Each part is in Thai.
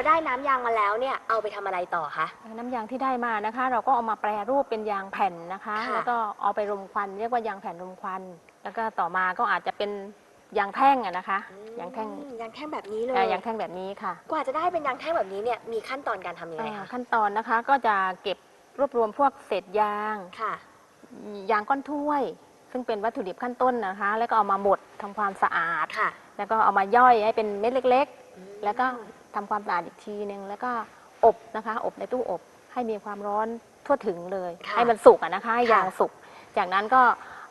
เราได้น้ำยางมาแล้วเนี่ยเอาไปทำอะไรต่อคะ น้ำยางที่ได้มานะคะ เราก็เอามาแปรรูปเป็นยางแผ่นนะคะ ค่ะ แล้วก็เอาไปรมควันเรียกว่ายางแผ่นรมควัน แล้วก็ต่อมาก็อาจจะเป็นยางแท่งอะนะคะ ยางแท่งอืมยางแท่งแบบนี้เลย เอ่อยางแท่งแบบนี้ค่ะกว่าจะได้เป็นยางแท่งแบบนี้เนี่ยมีขั้นตอนการทำยังไงเอ่อคะ ขั้นตอนนะคะก็จะเก็บรวบรวมพวกเศษยาง ค่ะ ยางก้อนถ้วย ซึ่งเป็นวัตถุดิบขั้นต้นนะคะ แล้วก็เอามาบดทำความสะอาด ค่ะ แล้วก็เอามาย่อยให้เป็นเม็ดเล็กอืมๆ แล้วก็ทำความสะอาดอีกทีนึงแล้วก็อบนะคะ อบในตู้อบให้มีความร้อนทั่วถึงเลย ค่ะให้มันสุกอะนะคะให้ค่ะ ยางสุก จากนั้นก็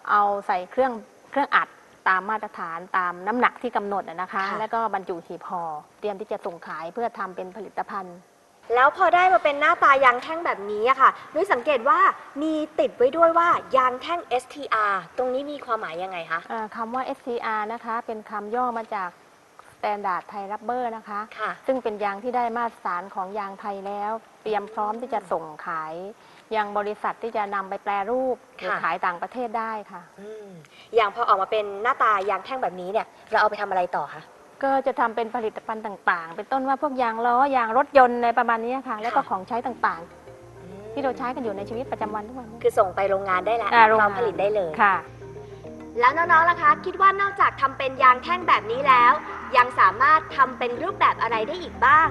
เอาใส่เครื่องเครื่องอัดตามมาตรฐานตามน้ำหนักที่กำหนดอะนะคะแล้วก็บรรจุหีบห่อเตรียมที่จะส่งขายเพื่อทำเป็นผลิตภัณฑ์ แล้วพอได้มาเป็นหน้าตายางแท่งแบบนี้อะค่ะนุ้ยสังเกตว่ามีติดไว้ด้วยว่ายางแท่ง STR ตรงนี้มีความหมายยังไงคะ เอ่อคำว่า SCR นะคะ เป็นคำย่อมาจาก Standard Thai Rubber นะคะ ค่ะซึ่งเป็นยางที่ได้มาตรฐานของยางไทยแล้ว เตรียมพร้อมที่จะส่งขายยังบริษัทที่จะนำไปแปรรูปหรือค่ะ ขายต่างประเทศได้ค่ะ อืมอย่างพอออกมาเป็นหน้าตายางแท่งแบบนี้เนี่ย เราเอาไปทำอะไรต่อคะ ก็จะทำเป็นผลิตภัณฑ์ต่างๆ เป็นต้นว่าพวกยางล้อยางรถยนต์ในประมาณนี้ค่ะ แล้วก็ของใช้ต่างๆ ที่เราใช้กันอยู่ในชีวิตประจำวันทุกวันนี้ คือส่งไปโรงงานได้แล้วอ่าโรงพร้งาอนมผลิตได้เลย ค่ะ แล้วน้องๆล่ะคะ คิดว่านอกจากทำเป็นยางแท่งแบบนี้แล้ว ยังสามารถทำเป็นรูปแบบอะไรได้อีกบ้าง